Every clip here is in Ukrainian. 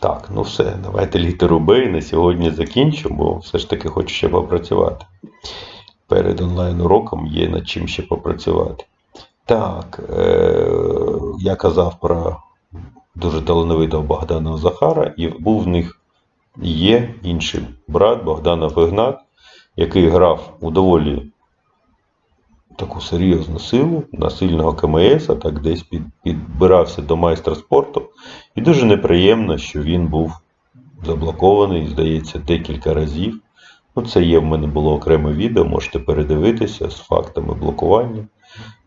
Так, ну все, давайте літеру Б на сьогодні закінчу, бо все ж таки хочу ще попрацювати. Перед онлайн-уроком є над чим ще попрацювати. Так, е- я казав про дуже талановитого Богдана Захара, і був в них є інший брат Богдана Ігнат, який грав у доволі таку серйозну силу на сильного КМС, а так десь під, підбирався до майстра спорту. І дуже неприємно, що він був заблокований, здається, декілька разів. Ну, це є в мене було окреме відео, можете передивитися з фактами блокування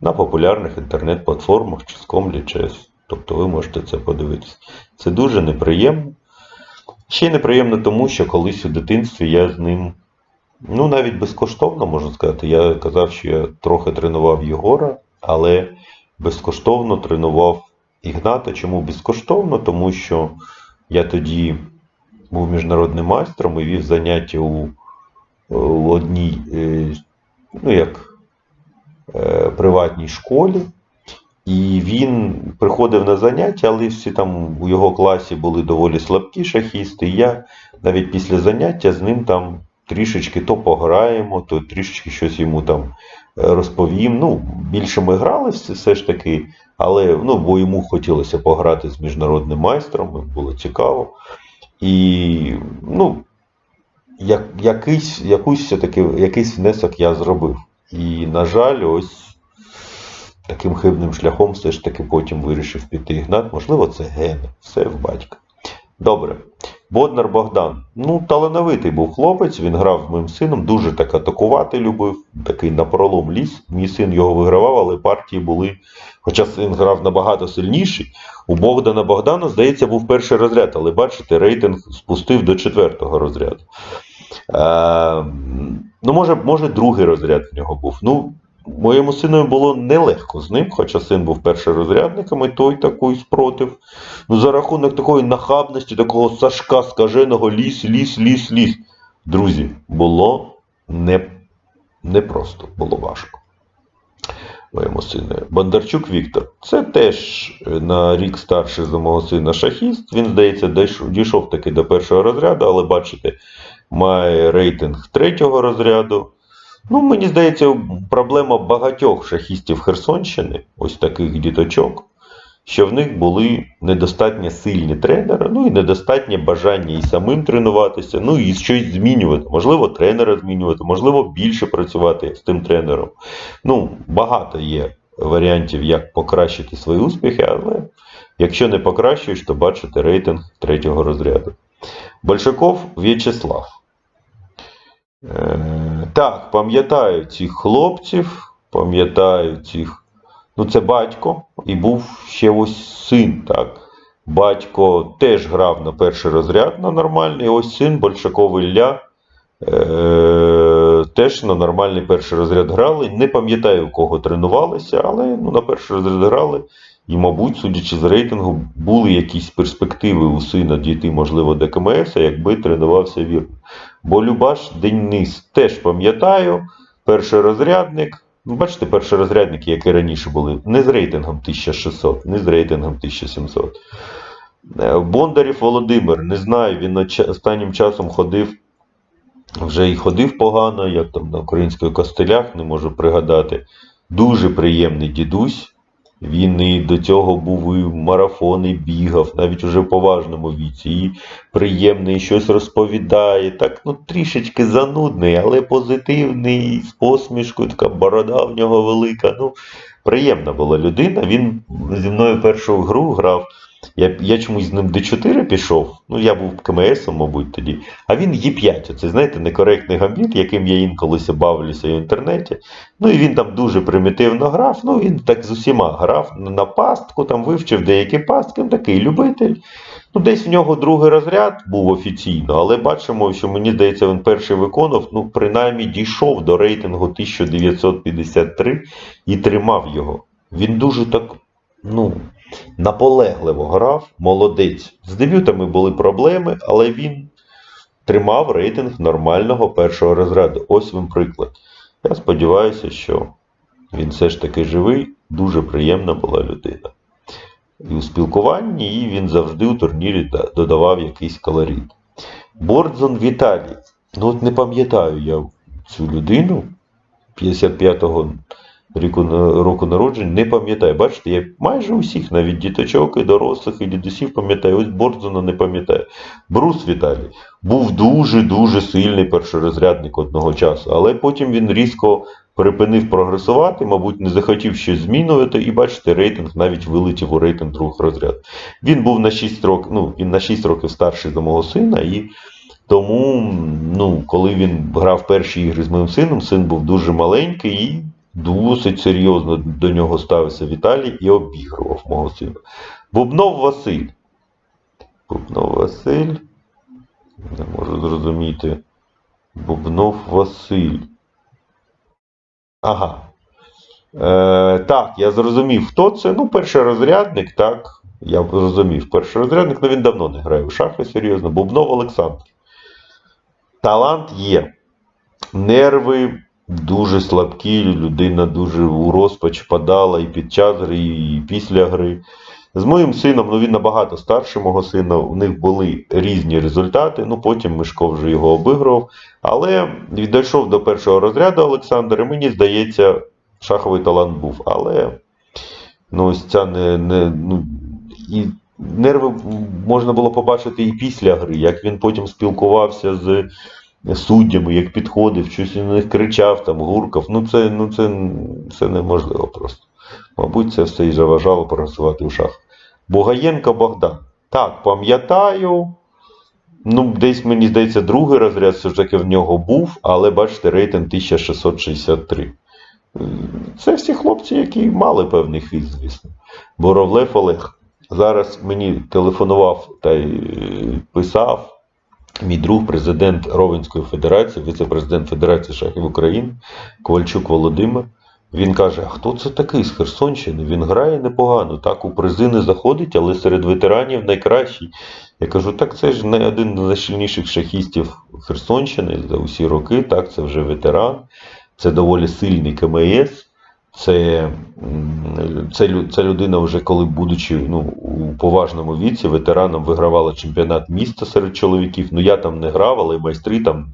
на популярних інтернет-платформах чи Скомлі, ЧЕС. Тобто ви можете це подивитися. Це дуже неприємно. Ще й неприємно тому, що колись у дитинстві я з ним, ну навіть безкоштовно можна сказати, я казав, що я трохи тренував Єгора, але безкоштовно тренував Ігната. Чому безкоштовно? Тому що я тоді був міжнародним майстром і вів заняття у, у одній, е, ну як е, приватній школі. І він приходив на заняття, але всі там у його класі були доволі слабкі шахісти. І я навіть після заняття з ним там трішечки то пограємо, то трішечки щось йому там е, розповім. Ну, більше ми грали все, ж таки, але ну, бо йому хотілося пограти з міжнародним майстром, було цікаво. І ну, як, якийсь, якусь все-таки, якийсь внесок я зробив. І, на жаль, ось таким хибним шляхом все ж таки потім вирішив піти Ігнат. Можливо, це гени, все в батька. Добре. Боднар Богдан. Ну, талановитий був хлопець, він грав з моїм сином, дуже так атакувати любив, такий напролом ліс. Мій син його вигравав, але партії були. Хоча син грав набагато сильніший. У Богдана Богдана, здається, був перший розряд, але бачите, рейтинг спустив до четвертого розряду. Е, ну, може, може, другий розряд в нього був. Ну, Моєму синові було нелегко з ним, хоча син був першорозрядником, і той такий спротив. Ну, за рахунок такої нахабності, такого Сашка скаженого ліс, ліс, ліс, ліс. Друзі, було не, непросто, було важко. Моєму сину. Бондарчук Віктор. Це теж на рік старший за мого сина шахіст. Він, здається, дійшов, дійшов таки до першого розряду, але бачите, має рейтинг третього розряду. Ну, мені здається, проблема багатьох шахістів Херсонщини, ось таких діточок, що в них були недостатньо сильні тренери, ну і недостатнє бажання і самим тренуватися, ну і щось змінювати. Можливо, тренера змінювати, можливо, більше працювати з тим тренером. Ну, багато є варіантів, як покращити свої успіхи, але якщо не покращуєш, то бачите рейтинг третього розряду. Большаков В'ячеслав. Так, пам'ятаю цих хлопців, пам'ятаю цих. Ну, це батько, і був ще ось син. так. Батько теж грав на перший розряд на нормальний. Ось син Большаков Ілля е- теж на нормальний перший розряд грали. Не пам'ятаю, кого тренувалися, але ну, на перший розряд грали. І, мабуть, судячи з рейтингу, були якісь перспективи у сина дійти, можливо, до КМС, якби тренувався вірно. Бо Любаш Денис теж пам'ятаю, перший розрядник. Ну, бачите, перші розрядники, які раніше були, не з рейтингом 1600, не з рейтингом 1700. Е, Бондарів Володимир, не знаю, він останнім часом ходив, вже і ходив погано, як там на українських костелях, не можу пригадати. Дуже приємний дідусь. Він і до цього був і в марафони бігав, навіть уже в поважному віці. І приємний, щось розповідає. Так, ну трішечки занудний, але позитивний, з посмішкою, така борода в нього велика. Ну, приємна була людина. Він зі мною першу гру грав. Я я чомусь з ним Д4 пішов. Ну, я був КМСом, мабуть, тоді. А він Є5. Оце, знаєте, некоректний гамбіт, яким я інколи бавлюся в інтернеті. Ну і він там дуже примітивно грав. Ну, він так з усіма грав на пастку, там вивчив деякі пастки, він такий любитель. Ну, десь в нього другий розряд був офіційно, але бачимо, що мені здається, він перший виконав, ну, принаймні дійшов до рейтингу 1953 і тримав його. Він дуже так, ну наполегливо грав, молодець. З дебютами були проблеми, але він тримав рейтинг нормального першого розряду. Ось він приклад. Я сподіваюся, що він все ж таки живий, дуже приємна була людина. і у спілкуванні, і він завжди у турнірі додавав якийсь колорит. Бордзон Віталій. Ну от не пам'ятаю я цю людину 55-го ріку, року народження, не пам'ятаю. Бачите, я майже усіх, навіть діточок, і дорослих, і дідусів пам'ятаю. Ось Бордзона не пам'ятаю. Брус Віталій був дуже-дуже сильний першорозрядник одного часу, але потім він різко припинив прогресувати, мабуть, не захотів щось змінювати, і бачите, рейтинг навіть вилетів у рейтинг другого розряду. Він був на 6 років, ну, він на 6 років старший за мого сина, і тому, ну, коли він грав перші ігри з моїм сином, син був дуже маленький і досить серйозно до нього ставився Віталій і обігрував мого сина. Бубнов Василь. Бубнов Василь. Не можу зрозуміти. Бубнов Василь. Ага. Е, так, я зрозумів, хто це. Ну, перший розрядник, так. Я зрозумів. Перший розрядник, ну він давно не грає у шахи, серйозно. Бубнов Олександр. Талант є. Нерви дуже слабкі, людина дуже у розпач впадала і під час гри, і після гри. З моїм сином, ну він набагато старший мого сина, у них були різні результати. Ну потім Мишко вже його обігрував. Але дійшов до першого розряду Олександр, і мені здається, шаховий талант був. Але ну, ось ця не, не, ну, і нерви можна було побачити і після гри, як він потім спілкувався з суддями, як підходив, щось на них кричав, там, гуркав. Ну це, ну, це, це неможливо просто. Мабуть, це все і заважало прогресувати у шах. Бугаєнко Богдан. Так, пам'ятаю. Ну, десь, мені здається, другий розряд все ж таки в нього був, але бачите, рейтинг 1663. Це всі хлопці, які мали певний хвіст, звісно. Боровлев Олег. Зараз мені телефонував та й е, писав мій друг, президент Ровенської Федерації, віце-президент Федерації шахів України Ковальчук Володимир. Він каже: а хто це такий з Херсонщини? Він грає непогано, так у призи не заходить, але серед ветеранів найкращий. Я кажу, так це ж не один з найсильніших шахістів Херсонщини за усі роки. Так, це вже ветеран, це доволі сильний КМС. Це, лю- людина, вже коли, будучи ну, у поважному віці, ветераном вигравала чемпіонат міста серед чоловіків. Ну я там не грав, але майстри там,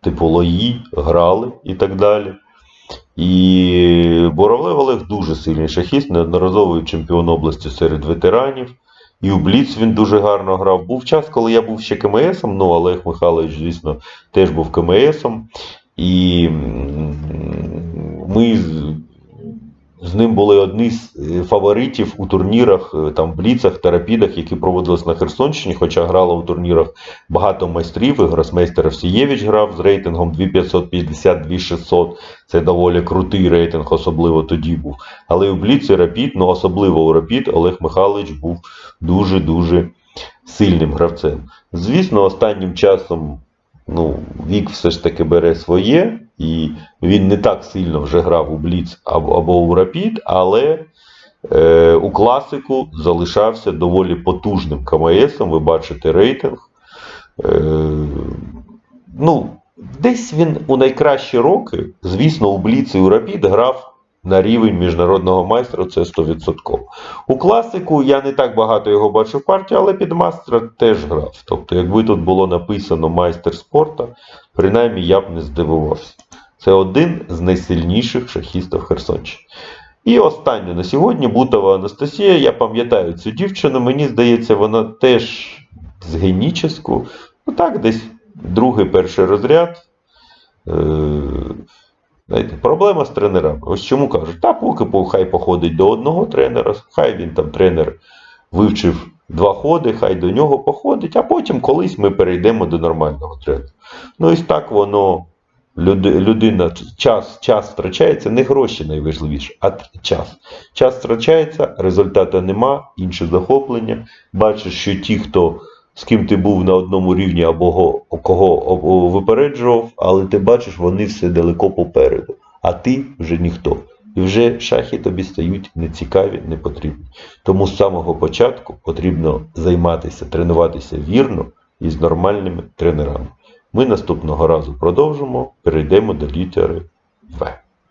типу Лої, грали і так далі. І Боровлев Олег дуже сильний шахіст, неодноразовий чемпіон області серед ветеранів. І у Бліц він дуже гарно грав. Був час, коли я був ще КМСом, ну Олег Михайлович, звісно, теж був КМСом. І ми з, ним були одні з е, фаворитів у турнірах, е, там, бліцах, терапідах, які проводились на Херсонщині, хоча грало у турнірах багато майстрів. І гросмейстер Овсієвич грав з рейтингом 2550-2600. Це доволі крутий рейтинг, особливо тоді був. Але і у Бліц Рапід, ну особливо у Рапід, Олег Михайлович був дуже-дуже сильним гравцем. Звісно, останнім часом ну, вік все ж таки бере своє, і він не так сильно вже грав у Бліц або, у Рапід, але е, у класику залишався доволі потужним КМСом. Ви бачите рейтинг. Е, ну, десь він у найкращі роки, звісно, у Бліц і у Рапід грав на рівень міжнародного майстра, це 100%. У класику я не так багато його бачив в партії, але під мастера теж грав. Тобто, якби тут було написано майстер спорту, принаймні я б не здивувався. Це один з найсильніших шахістів Херсонщини. І останнє на сьогодні Бутова Анастасія. Я пам'ятаю цю дівчину, мені здається, вона теж з геніческу. Ну так, десь другий перший розряд. Е, Знаєте, проблема з тренерами. Ось чому кажуть, та поки хай походить до одного тренера, хай він там тренер вивчив два ходи, хай до нього походить, а потім колись ми перейдемо до нормального тренера. Ну і так воно. Людина, час, час втрачається, не гроші найважливіше, а час. Час втрачається, результату нема, інше захоплення. Бачиш, що ті, хто з ким ти був на одному рівні або кого випереджував, але ти бачиш, вони все далеко попереду, а ти вже ніхто. І вже шахи тобі стають нецікаві, не потрібні. Тому з самого початку потрібно займатися, тренуватися вірно і з нормальними тренерами. Ми наступного разу продовжимо, перейдемо до літери В.